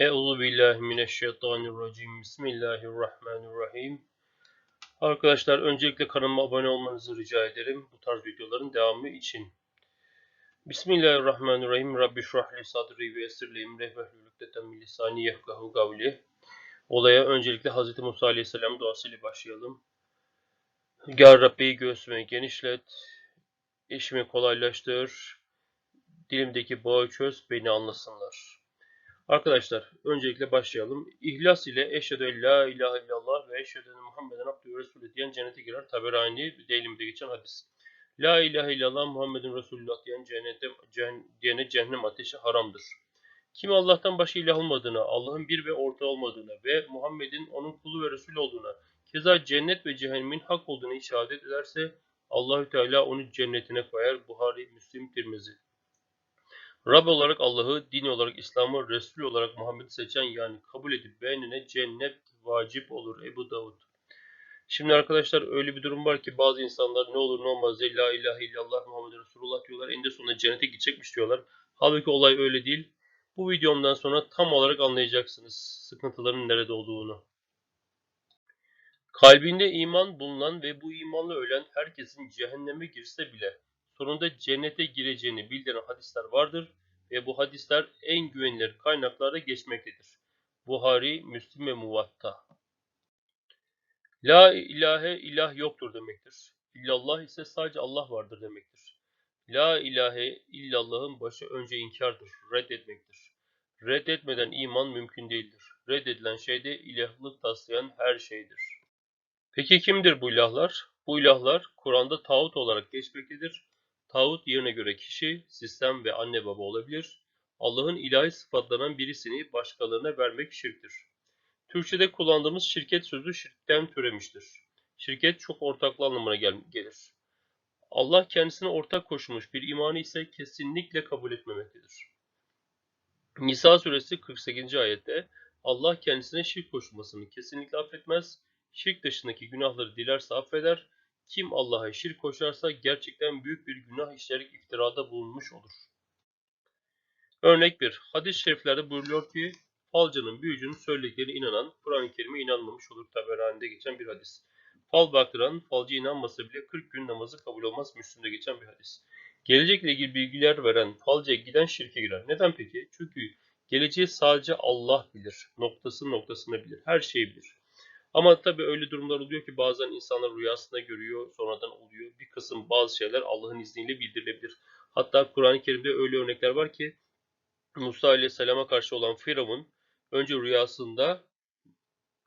Euzu billahi mineşşeytanirracim. Bismillahirrahmanirrahim. Arkadaşlar öncelikle kanalıma abone olmanızı rica ederim bu tarz videoların devamı için. Bismillahirrahmanirrahim. Rabbi şrah li sadri ve yessir li emri ve hlul ukdeten min lisani yefkahu kavli. Olaya öncelikle Hz. Musa Aleyhisselam duasıyla başlayalım. Gel Rabbi göğsümü genişlet, işimi kolaylaştır, dilimdeki bağı çöz, beni anlasınlar. Arkadaşlar öncelikle başlayalım. İhlas ile eşhedü en la ilahe illallah ve eşhedü enne Muhammeden abdühü ve resulü diyen cennete girer. Taberani değilimde geçen hadis. La ilahe illallah Muhammedun Resulullah diyen cennete, diyene cehennem ateşi haramdır. Kim Allah'tan başka ilah olmadığını, Allah'ın bir ve ortağı olmadığını ve Muhammed'in onun kulu ve Resulü olduğuna, keza cennet ve cehennemin hak olduğunu işaret ederse Allahü Teala onu cennetine koyar. Buhari, Müslim, Tirmizi. Rab olarak Allah'ı, din olarak İslam'ı, Resul olarak Muhammed'i seçen yani kabul edip beğenene cennet vacip olur. Ebu Davud. Şimdi arkadaşlar öyle bir durum var ki bazı insanlar ne olur ne olmaz diye la ilahe illallah Muhammed Resulullah diyorlar. Eninde sonunda cennete gidecekmiş diyorlar. Halbuki olay öyle değil. Bu videomdan sonra tam olarak anlayacaksınız sıkıntıların nerede olduğunu. Kalbinde iman bulunan ve bu imanla ölen herkesin cehenneme girse bile sonunda cennete gireceğini bildiren hadisler vardır ve bu hadisler en güvenilir kaynaklarda geçmektedir. Buhari, Müslim ve Muvatta. La ilahe ilah yoktur demektir. İllallah ise sadece Allah vardır demektir. La ilahe illallah'ın başı önce inkardır, reddetmektir. Reddetmeden iman mümkün değildir. Reddedilen şey de ilahlık taslayan her şeydir. Peki kimdir bu ilahlar? Bu ilahlar Kur'an'da tağut olarak geçmektedir. Tağut yerine göre kişi, sistem ve anne baba olabilir. Allah'ın ilahi sıfatlanan birisini başkalarına vermek şirktir. Türkçe'de kullandığımız şirket sözü şirkten türemiştir. Şirket çok ortaklı anlamına gel gelir. Allah kendisine ortak koşmuş bir imanı ise kesinlikle kabul etmemektedir. Nisa suresi 48. ayette Allah kendisine şirk koşulmasını kesinlikle affetmez, şirk dışındaki günahları dilerse affeder, kim Allah'a şirk koşarsa gerçekten büyük bir günah işleyerek iftirada bulunmuş olur. Örnek 1. Hadis-i şeriflerde buyuruyor ki, falcının büyücünün söylediklerine inanan, Kur'an-ı Kerim'e inanmamış olur taberhanede geçen bir hadis. Fal baktıran, falcı inanmasa bile 40 gün namazı kabul olmaz Müslüm'de geçen bir hadis. Gelecekle ilgili bilgiler veren falcıya giden şirke girer. Neden peki? Çünkü geleceği sadece Allah bilir. Noktası noktasını bilir. Her şeyi bilir. Ama tabii öyle durumlar oluyor ki bazen insanlar rüyasında görüyor, sonradan oluyor. Bir kısım bazı şeyler Allah'ın izniyle bildirilebilir. Hatta Kur'an-ı Kerim'de öyle örnekler var ki Musa Aleyhisselam'a karşı olan Firavun önce rüyasında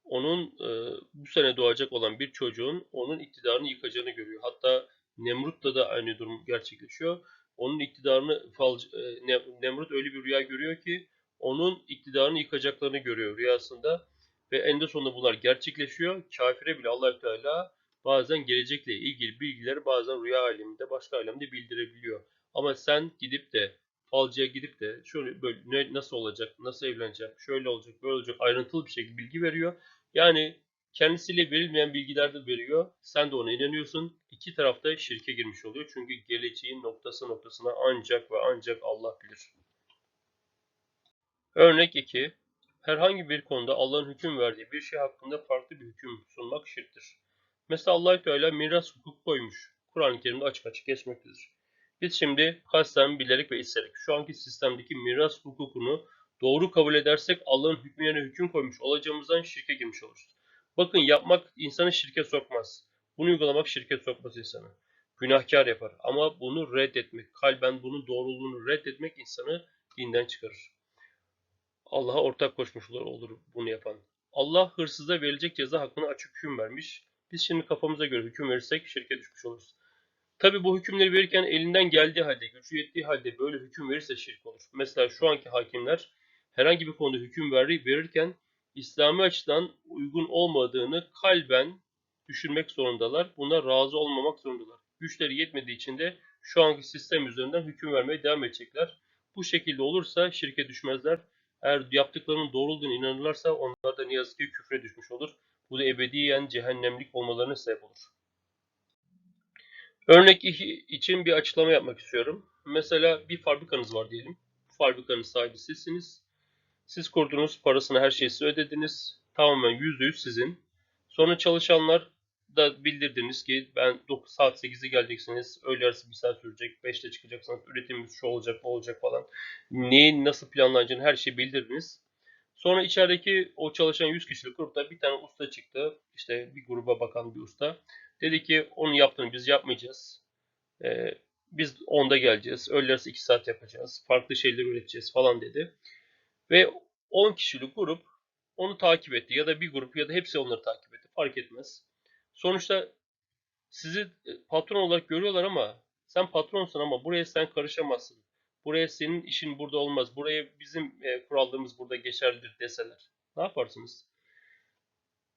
onun e, bu sene doğacak olan bir çocuğun onun iktidarını yıkacağını görüyor. Hatta Nemrut'ta da aynı durum gerçekleşiyor. Onun iktidarını e, Nemrut öyle bir rüya görüyor ki onun iktidarını yıkacaklarını görüyor rüyasında ve eninde sonunda bunlar gerçekleşiyor. Kafire bile allah Teala bazen gelecekle ilgili bilgileri bazen rüya aleminde başka alemde bildirebiliyor. Ama sen gidip de falcıya gidip de şöyle böyle ne, nasıl olacak, nasıl evleneceğim, şöyle olacak, böyle olacak ayrıntılı bir şekilde bilgi veriyor. Yani kendisiyle verilmeyen bilgiler de veriyor. Sen de ona inanıyorsun. İki tarafta şirke girmiş oluyor. Çünkü geleceğin noktası noktasına ancak ve ancak Allah bilir. Örnek 2. Herhangi bir konuda Allah'ın hüküm verdiği bir şey hakkında farklı bir hüküm sunmak şirktir. Mesela allah Teala miras hukuk koymuş. Kur'an-ı Kerim'de açık açık geçmektedir. Biz şimdi kasten, bilerek ve isterek şu anki sistemdeki miras hukukunu doğru kabul edersek Allah'ın hükmü yerine hüküm koymuş olacağımızdan şirke girmiş oluruz. Bakın yapmak insanı şirke sokmaz. Bunu uygulamak şirke sokmaz insanı. Günahkar yapar. Ama bunu reddetmek, kalben bunun doğruluğunu reddetmek insanı dinden çıkarır. Allah'a ortak koşmuş olur bunu yapan. Allah hırsıza verilecek ceza hakkında açık hüküm vermiş. Biz şimdi kafamıza göre hüküm verirsek şirke düşmüş oluruz. Tabi bu hükümleri verirken elinden geldiği halde, gücü yettiği halde böyle hüküm verirse şirk olur. Mesela şu anki hakimler herhangi bir konuda hüküm verirken İslami açıdan uygun olmadığını kalben düşünmek zorundalar. Buna razı olmamak zorundalar. Güçleri yetmediği için de şu anki sistem üzerinden hüküm vermeye devam edecekler. Bu şekilde olursa şirke düşmezler. Eğer yaptıklarının doğru olduğunu inanırlarsa onlar da ne yazık ki küfre düşmüş olur. Bu da ebediyen cehennemlik olmalarına sebep olur. Örnek için bir açıklama yapmak istiyorum. Mesela bir fabrikanız var diyelim. Bu fabrikanın sahibi sizsiniz. Siz kurdunuz, parasını her şeyi ödediniz. Tamamen %100 sizin. Sonra çalışanlar da bildirdiniz ki ben 9 saat 8'de geleceksiniz. Öğle arası bir saat sürecek. 5'te çıkacaksınız. Üretimimiz şu olacak, bu olacak falan. Neyin nasıl planlanacağını her şeyi bildirdiniz. Sonra içerideki o çalışan 100 kişilik grupta bir tane usta çıktı. İşte bir gruba bakan bir usta. Dedi ki onun yaptığını biz yapmayacağız. Ee, biz 10'da geleceğiz. Öğle arası 2 saat yapacağız. Farklı şeyler üreteceğiz falan dedi. Ve 10 kişilik grup onu takip etti. Ya da bir grup ya da hepsi onları takip etti. Fark etmez. Sonuçta sizi e, patron olarak görüyorlar ama sen patronsun ama buraya sen karışamazsın. Buraya senin işin burada olmaz. Buraya bizim e, kurallarımız burada geçerlidir deseler. Ne yaparsınız?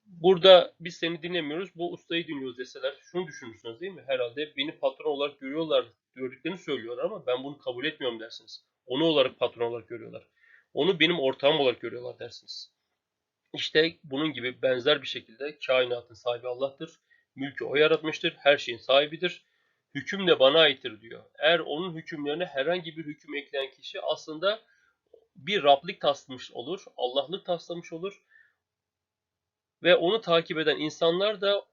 Burada biz seni dinlemiyoruz, bu ustayı dinliyoruz deseler. Şunu düşünürsünüz değil mi? Herhalde beni patron olarak görüyorlar, gördüklerini söylüyorlar ama ben bunu kabul etmiyorum dersiniz. Onu olarak patron olarak görüyorlar. Onu benim ortağım olarak görüyorlar dersiniz. İşte bunun gibi benzer bir şekilde kainatın sahibi Allah'tır. Mülkü o yaratmıştır. Her şeyin sahibidir. Hüküm de bana aittir diyor. Eğer onun hükümlerine herhangi bir hüküm ekleyen kişi aslında bir Rablik taslamış olur. Allah'lık taslamış olur. Ve onu takip eden insanlar da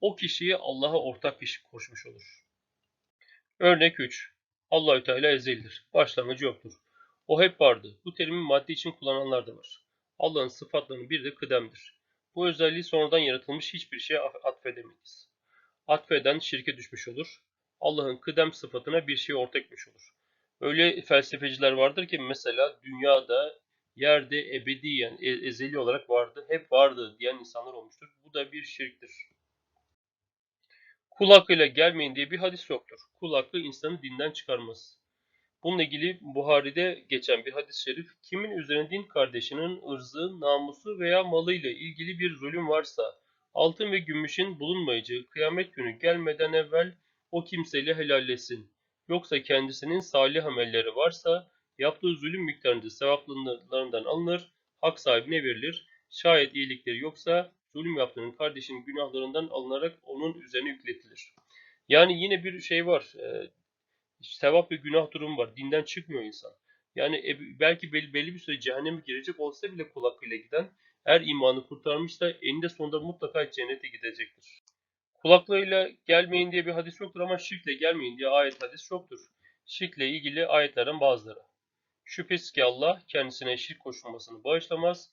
o kişiyi Allah'a ortak kişi koşmuş olur. Örnek 3. Allahü Teala ezelidir. Başlangıcı yoktur. O hep vardı. Bu terimi maddi için kullananlar da var. Allah'ın sıfatlarının biri de kıdemdir. Bu özelliği sonradan yaratılmış hiçbir şeye atfedemeyiz. Atfeden şirke düşmüş olur. Allah'ın kıdem sıfatına bir şey ortak etmiş olur. Öyle felsefeciler vardır ki mesela dünyada yerde ebediyen, e- ezeli olarak vardı, hep vardı diyen insanlar olmuştur. Bu da bir şirktir. Kul hakkıyla gelmeyin diye bir hadis yoktur. Kul hakkı insanı dinden çıkarmaz. Bununla ilgili Buhari'de geçen bir hadis-i şerif, kimin üzerine din kardeşinin ırzı, namusu veya malıyla ilgili bir zulüm varsa, altın ve gümüşün bulunmayacağı kıyamet günü gelmeden evvel o kimseyle helallesin. Yoksa kendisinin salih amelleri varsa, yaptığı zulüm miktarınca sevaplarından alınır, hak sahibine verilir. Şayet iyilikleri yoksa, zulüm yaptığının kardeşinin günahlarından alınarak onun üzerine yükletilir. Yani yine bir şey var, e, sevap ve günah durumu var. Dinden çıkmıyor insan. Yani e, belki belli, belli bir süre cehenneme girecek olsa bile kul hakkıyla giden eğer imanı kurtarmışsa eninde sonunda mutlaka cennete gidecektir. Kulaklığıyla gelmeyin diye bir hadis yoktur ama şirkle gelmeyin diye ayet hadis yoktur. Şirkle ilgili ayetlerden bazıları. Şüphesiz ki Allah kendisine şirk koşulmasını bağışlamaz.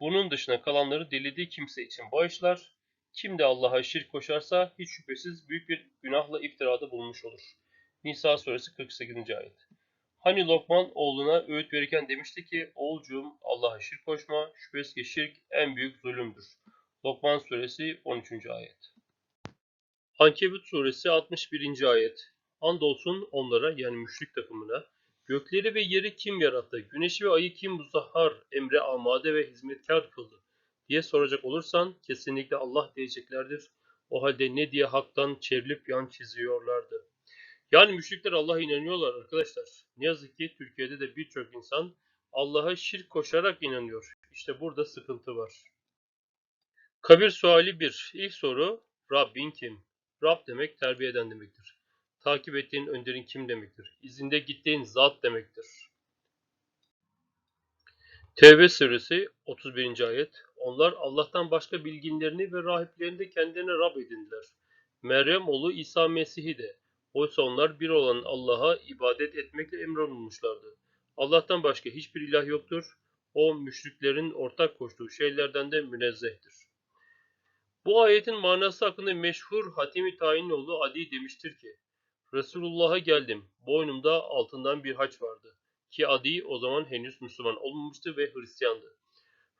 Bunun dışına kalanları dilediği kimse için bağışlar. Kim de Allah'a şirk koşarsa hiç şüphesiz büyük bir günahla iftirada bulunmuş olur. Nisa suresi 48. ayet. Hani Lokman oğluna öğüt verirken demişti ki oğulcuğum Allah'a şirk koşma şüphesiz ki şirk en büyük zulümdür. Lokman suresi 13. ayet. Ankebut suresi 61. ayet. Andolsun onlara yani müşrik takımına gökleri ve yeri kim yarattı, güneşi ve ayı kim muzahhar, emre amade ve hizmetkar kıldı diye soracak olursan kesinlikle Allah diyeceklerdir. O halde ne diye haktan çevrilip yan çiziyorlardı. Yani müşrikler Allah'a inanıyorlar arkadaşlar. Ne yazık ki Türkiye'de de birçok insan Allah'a şirk koşarak inanıyor. İşte burada sıkıntı var. Kabir suali 1. İlk soru Rabbin kim? Rab demek terbiye eden demektir. Takip ettiğin önderin kim demektir? İzinde gittiğin zat demektir. Tevbe suresi 31. ayet. Onlar Allah'tan başka bilginlerini ve rahiplerini de kendilerine Rab edindiler. Meryem oğlu İsa Mesih'i de. Oysa onlar bir olan Allah'a ibadet etmekle emrolunmuşlardı. Allah'tan başka hiçbir ilah yoktur. O müşriklerin ortak koştuğu şeylerden de münezzehtir. Bu ayetin manası hakkında meşhur Hatimi Tayinoğlu Adi demiştir ki, Resulullah'a geldim, boynumda altından bir haç vardı. Ki Adi o zaman henüz Müslüman olmamıştı ve Hristiyandı.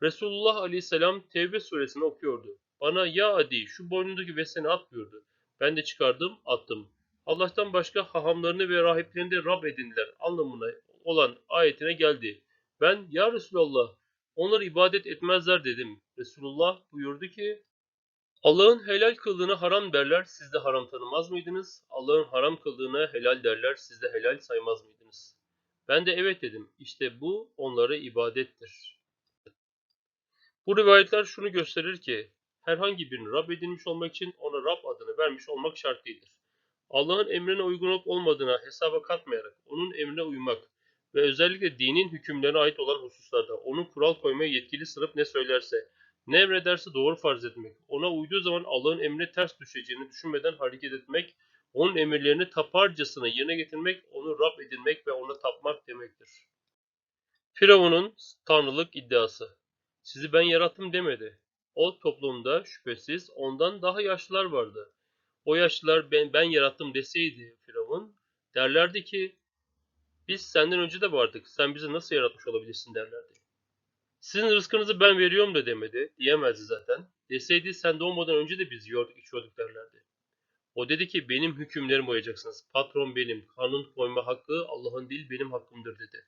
Resulullah aleyhisselam Tevbe suresini okuyordu. Bana ya Adi şu boynundaki veseni at buyurdu. Ben de çıkardım attım. Allah'tan başka hahamlarını ve rahiplerini Rab edindiler anlamına olan ayetine geldi. Ben ya Resulallah onlar ibadet etmezler dedim. Resulullah buyurdu ki Allah'ın helal kıldığını haram derler siz de haram tanımaz mıydınız? Allah'ın haram kıldığını helal derler siz de helal saymaz mıydınız? Ben de evet dedim. İşte bu onlara ibadettir. Bu rivayetler şunu gösterir ki herhangi birini Rab edinmiş olmak için ona Rab adını vermiş olmak şart değildir. Allah'ın emrine uygun olup olmadığına hesaba katmayarak onun emrine uymak ve özellikle dinin hükümlerine ait olan hususlarda onun kural koymaya yetkili sınıf ne söylerse, ne emrederse doğru farz etmek, ona uyduğu zaman Allah'ın emrine ters düşeceğini düşünmeden hareket etmek, onun emirlerini taparcasına yerine getirmek, onu Rab edinmek ve ona tapmak demektir. Firavun'un tanrılık iddiası. Sizi ben yarattım demedi. O toplumda şüphesiz ondan daha yaşlılar vardı. O yaşlılar ben, ben yarattım deseydi Firavun derlerdi ki biz senden önce de vardık. Sen bizi nasıl yaratmış olabilirsin derlerdi. Sizin rızkınızı ben veriyorum da demedi. Diyemezdi zaten. Deseydi sen doğmadan önce de biz yiyorduk içiyorduk derlerdi. O dedi ki benim hükümlerimi uyacaksınız. Patron benim. Kanun koyma hakkı Allah'ın değil benim hakkımdır dedi.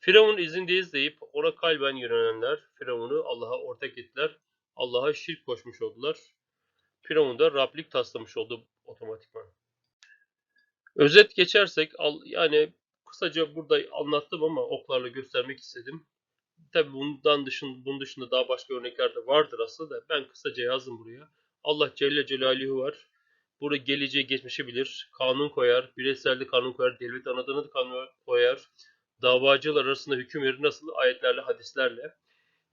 Firavun izindeyiz deyip ona kalben yönelenler Firavun'u Allah'a ortak ettiler. Allah'a şirk koşmuş oldular. Da Rablik taslamış oldu otomatikman. Özet geçersek yani kısaca burada anlattım ama oklarla göstermek istedim. Tabi bundan dışında, bunun dışında daha başka örnekler de vardır aslında da ben kısaca yazdım buraya. Allah Celle Celaluhu var. Burada geleceği geçmişi bilir. Kanun koyar. Bireyselde kanun koyar. Devlet anadını kanun koyar. Davacılar arasında hüküm verir. Nasıl? Ayetlerle, hadislerle.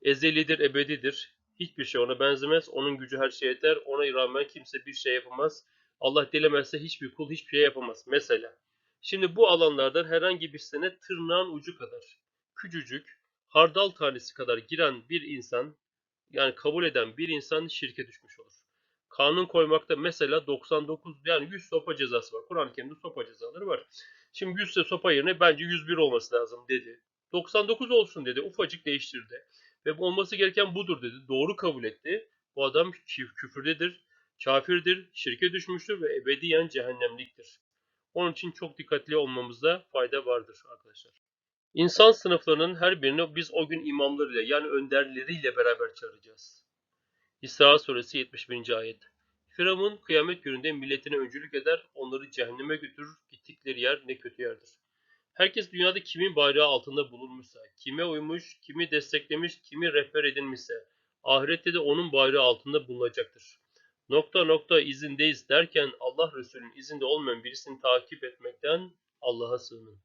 Ezelidir, ebedidir. Hiçbir şey ona benzemez. Onun gücü her şeye yeter. Ona rağmen kimse bir şey yapamaz. Allah dilemezse hiçbir kul hiçbir şey yapamaz. Mesela. Şimdi bu alanlardan herhangi birisine tırnağın ucu kadar, küçücük, hardal tanesi kadar giren bir insan, yani kabul eden bir insan şirke düşmüş olur. Kanun koymakta mesela 99 yani 100 sopa cezası var. Kur'an-ı Kerim'de sopa cezaları var. Şimdi 100 ise sopa yerine bence 101 olması lazım dedi. 99 olsun dedi. Ufacık değiştirdi. Ve bu olması gereken budur dedi. Doğru kabul etti. Bu adam kü- küfürdedir, kafirdir, şirke düşmüştür ve ebediyen cehennemliktir. Onun için çok dikkatli olmamızda fayda vardır arkadaşlar. İnsan sınıflarının her birini biz o gün imamlarıyla yani önderleriyle beraber çağıracağız. İsra suresi 71. ayet. Firavun kıyamet gününde milletine öncülük eder, onları cehenneme götürür, gittikleri yer ne kötü yerdir. Herkes dünyada kimin bayrağı altında bulunmuşsa, kime uymuş, kimi desteklemiş, kimi rehber edinmişse, ahirette de onun bayrağı altında bulunacaktır. Nokta nokta izindeyiz derken Allah Resulü'nün izinde olmayan birisini takip etmekten Allah'a sığının.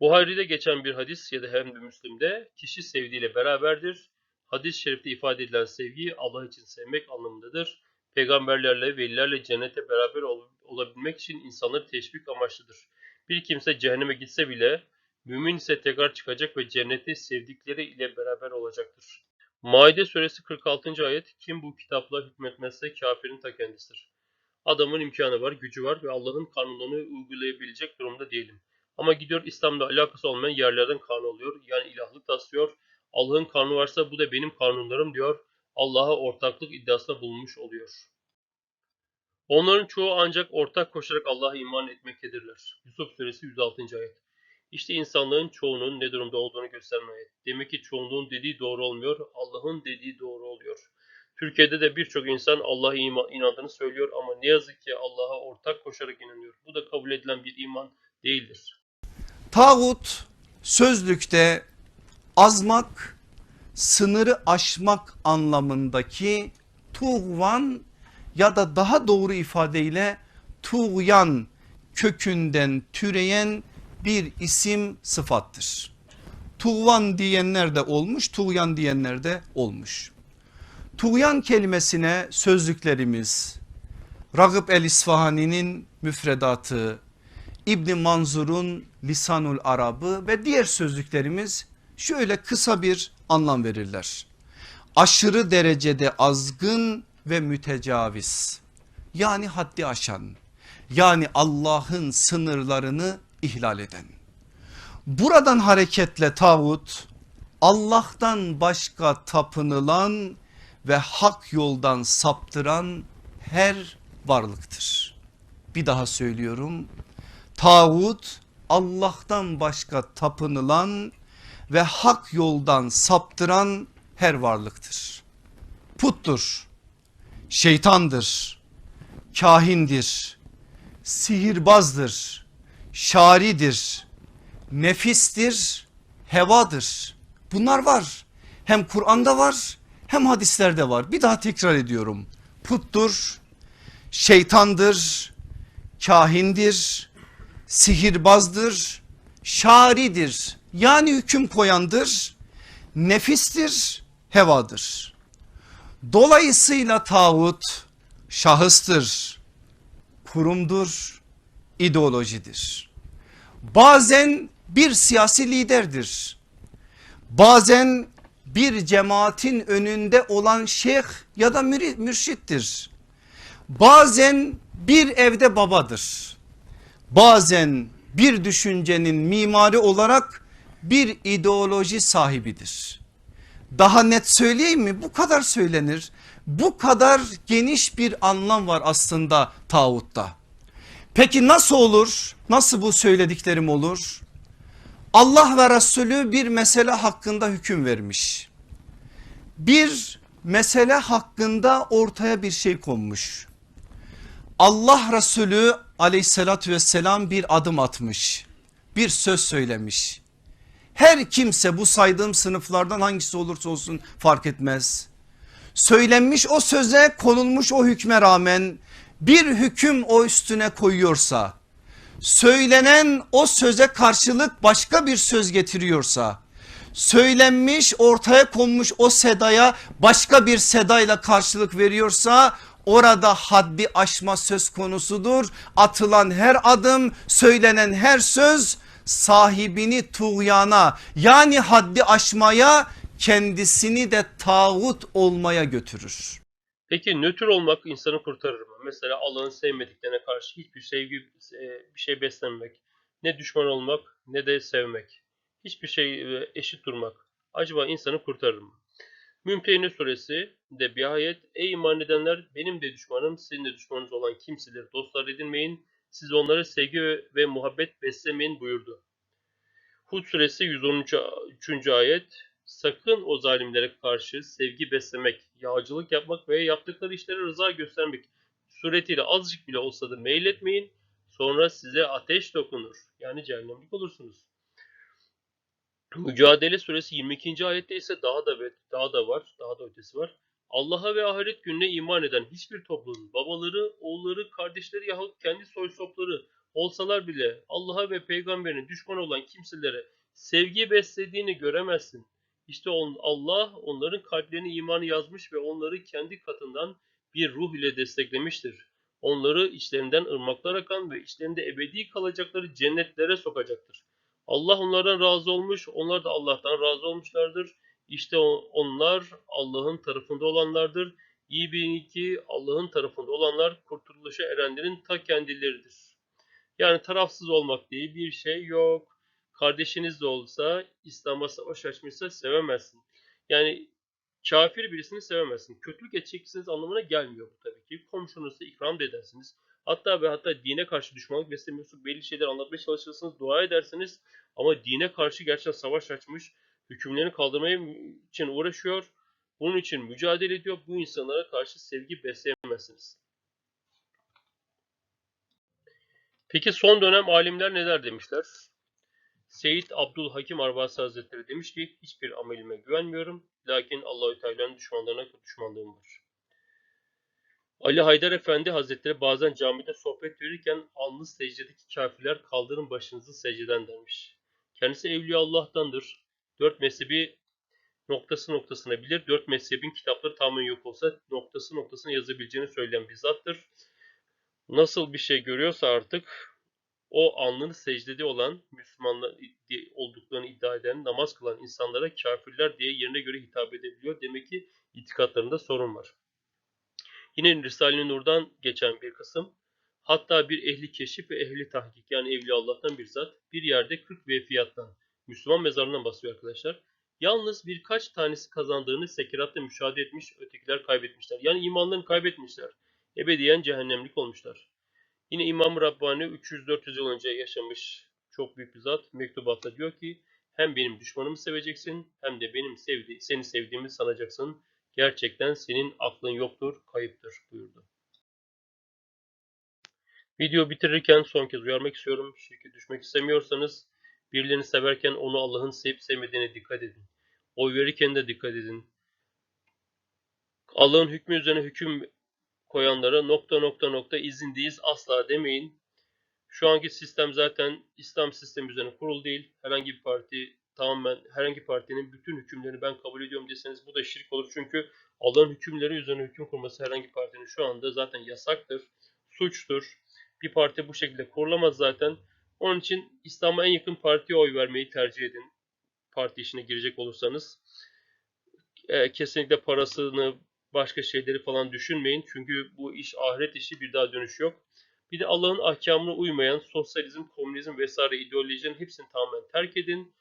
Buhari'de geçen bir hadis ya da hem de Müslim'de kişi sevdiğiyle beraberdir. Hadis-i şerifte ifade edilen sevgi Allah için sevmek anlamındadır. Peygamberlerle, velilerle cennete beraber ol- olabilmek için insanları teşvik amaçlıdır. Bir kimse cehenneme gitse bile mümin ise tekrar çıkacak ve cennette sevdikleri ile beraber olacaktır. Maide suresi 46. ayet kim bu kitapla hükmetmezse kafirin ta kendisidir. Adamın imkanı var, gücü var ve Allah'ın kanununu uygulayabilecek durumda değilim. Ama gidiyor İslam'da alakası olmayan yerlerden kanun oluyor. Yani ilahlık taslıyor. Allah'ın kanunu varsa bu da benim kanunlarım diyor. Allah'a ortaklık iddiasında bulunmuş oluyor. Onların çoğu ancak ortak koşarak Allah'a iman etmektedirler. Yusuf suresi 106. ayet. İşte insanlığın çoğunun ne durumda olduğunu gösteren ayet. Demek ki çoğunluğun dediği doğru olmuyor, Allah'ın dediği doğru oluyor. Türkiye'de de birçok insan Allah'a ima- inandığını söylüyor ama ne yazık ki Allah'a ortak koşarak inanıyor. Bu da kabul edilen bir iman değildir. Tağut sözlükte azmak, sınırı aşmak anlamındaki tuğvan ya da daha doğru ifadeyle tuğyan kökünden türeyen bir isim sıfattır. Tuğvan diyenler de olmuş, tuğyan diyenler de olmuş. Tuğyan kelimesine sözlüklerimiz Ragıp el İsfahani'nin müfredatı, İbn Manzur'un Lisanul Arabı ve diğer sözlüklerimiz şöyle kısa bir anlam verirler. Aşırı derecede azgın ve mütecaviz. Yani haddi aşan. Yani Allah'ın sınırlarını ihlal eden. Buradan hareketle tağut Allah'tan başka tapınılan ve hak yoldan saptıran her varlıktır. Bir daha söylüyorum. Tağut Allah'tan başka tapınılan ve hak yoldan saptıran her varlıktır. Puttur, şeytandır, kahindir, sihirbazdır, şaridir, nefistir, hevadır. Bunlar var. Hem Kur'an'da var hem hadislerde var. Bir daha tekrar ediyorum. Puttur, şeytandır, kahindir, sihirbazdır, şaridir yani hüküm koyandır. Nefistir, hevadır. Dolayısıyla tağut şahıstır, kurumdur, ideolojidir. Bazen bir siyasi liderdir. Bazen bir cemaatin önünde olan şeyh ya da mürşittir. Bazen bir evde babadır. Bazen bir düşüncenin mimari olarak bir ideoloji sahibidir. Daha net söyleyeyim mi? Bu kadar söylenir. Bu kadar geniş bir anlam var aslında tağutta. Peki nasıl olur? Nasıl bu söylediklerim olur? Allah ve Resulü bir mesele hakkında hüküm vermiş. Bir mesele hakkında ortaya bir şey konmuş. Allah Resulü aleyhissalatü vesselam bir adım atmış. Bir söz söylemiş. Her kimse bu saydığım sınıflardan hangisi olursa olsun fark etmez. Söylenmiş o söze konulmuş o hükme rağmen bir hüküm o üstüne koyuyorsa söylenen o söze karşılık başka bir söz getiriyorsa söylenmiş ortaya konmuş o sedaya başka bir sedayla karşılık veriyorsa orada haddi aşma söz konusudur. Atılan her adım söylenen her söz sahibini tuğyana yani haddi aşmaya kendisini de tağut olmaya götürür. Peki nötr olmak insanı kurtarır mı? Mesela Allah'ın sevmediklerine karşı hiçbir sevgi e, bir şey beslememek, ne düşman olmak ne de sevmek. Hiçbir şey e, eşit durmak. Acaba insanı kurtarır mı? Mümtehine suresi de bir ayet. Ey iman edenler benim de düşmanım sizin de düşmanınız olan kimseleri dostlar edinmeyin. Siz onlara sevgi ve, muhabbet beslemeyin buyurdu. Hud suresi 113. ayet. Sakın o zalimlere karşı sevgi beslemek, yağcılık yapmak veya yaptıkları işlere rıza göstermek suretiyle azıcık bile olsa da meyletmeyin. Sonra size ateş dokunur. Yani cehennemlik olursunuz. Mücadele suresi 22. ayette ise daha da daha da var, daha da ötesi var. Allah'a ve ahiret gününe iman eden hiçbir toplumun babaları, oğulları, kardeşleri yahut kendi soy sopları olsalar bile Allah'a ve peygamberine düşman olan kimselere sevgi beslediğini göremezsin. İşte Allah onların kalplerine imanı yazmış ve onları kendi katından bir ruh ile desteklemiştir. Onları içlerinden ırmaklar akan ve içlerinde ebedi kalacakları cennetlere sokacaktır. Allah onlardan razı olmuş, onlar da Allah'tan razı olmuşlardır. İşte onlar Allah'ın tarafında olanlardır. İyi bilin ki Allah'ın tarafında olanlar kurtuluşa erenlerin ta kendileridir. Yani tarafsız olmak diye bir şey yok. Kardeşiniz de olsa İslam'a savaş açmışsa sevemezsin. Yani kafir birisini sevemezsin. Kötülük edeceksiniz anlamına gelmiyor bu tabii ki. Komşunuza ikram da edersiniz. Hatta ve hatta dine karşı düşmanlık beslemiyorsunuz. Belli şeyler anlatmaya çalışırsınız. Dua edersiniz. Ama dine karşı gerçekten savaş açmış. Hükümlerini kaldırmaya için uğraşıyor. Bunun için mücadele ediyor. Bu insanlara karşı sevgi besleyemezsiniz. Peki son dönem alimler neler demişler? Seyyid Abdülhakim Arbasi Hazretleri demiş ki hiçbir amelime güvenmiyorum. Lakin Allahü Teala'nın düşmanlarına düşmanlığım var. Ali Haydar Efendi Hazretleri bazen camide sohbet verirken alnı secdedeki kafirler kaldırın başınızı secdeden dermiş. Kendisi Evliya Allah'tandır. Dört mezhebi noktası noktasına bilir. Dört mezhebin kitapları tamamen yok olsa noktası noktasına yazabileceğini söyleyen bir zattır. Nasıl bir şey görüyorsa artık o alnını secdede olan Müslümanlar olduklarını iddia eden, namaz kılan insanlara kafirler diye yerine göre hitap edebiliyor. Demek ki itikatlarında sorun var. Yine Risale-i Nur'dan geçen bir kısım. Hatta bir ehli keşif ve ehli tahkik yani evli Allah'tan bir zat bir yerde 40 fiyattan Müslüman mezarından bahsediyor arkadaşlar. Yalnız birkaç tanesi kazandığını sekiratta müşahede etmiş, ötekiler kaybetmişler. Yani imanlarını kaybetmişler. Ebediyen cehennemlik olmuşlar. Yine İmam Rabbani 300-400 yıl önce yaşamış çok büyük bir zat mektubatta diyor ki hem benim düşmanımı seveceksin hem de benim sevdi seni sevdiğimi sanacaksın. Gerçekten senin aklın yoktur, kayıptır buyurdu. Video bitirirken son kez uyarmak istiyorum. Şirke düşmek istemiyorsanız birilerini severken onu Allah'ın sevip sevmediğine dikkat edin. Oy verirken de dikkat edin. Allah'ın hükmü üzerine hüküm koyanlara nokta nokta nokta izindeyiz asla demeyin. Şu anki sistem zaten İslam sistemi üzerine kurulu değil. Herhangi bir parti tamamen herhangi partinin bütün hükümlerini ben kabul ediyorum deseniz bu da şirk olur. Çünkü Allah'ın hükümleri üzerine hüküm kurması herhangi partinin şu anda zaten yasaktır, suçtur. Bir parti bu şekilde kurulamaz zaten. Onun için İslam'a en yakın partiye oy vermeyi tercih edin. Parti işine girecek olursanız. E, kesinlikle parasını, başka şeyleri falan düşünmeyin. Çünkü bu iş ahiret işi bir daha dönüş yok. Bir de Allah'ın ahkamına uymayan sosyalizm, komünizm vesaire ideolojilerin hepsini tamamen terk edin.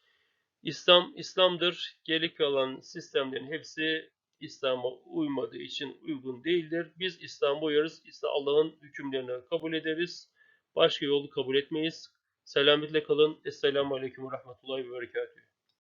İslam İslam'dır. Geri kalan sistemlerin hepsi İslam'a uymadığı için uygun değildir. Biz İslam'a uyarız. İslam Allah'ın hükümlerini kabul ederiz. Başka yolu kabul etmeyiz. Selametle kalın. Esselamu Aleyküm ve Rahmetullahi ve Berekatuhu.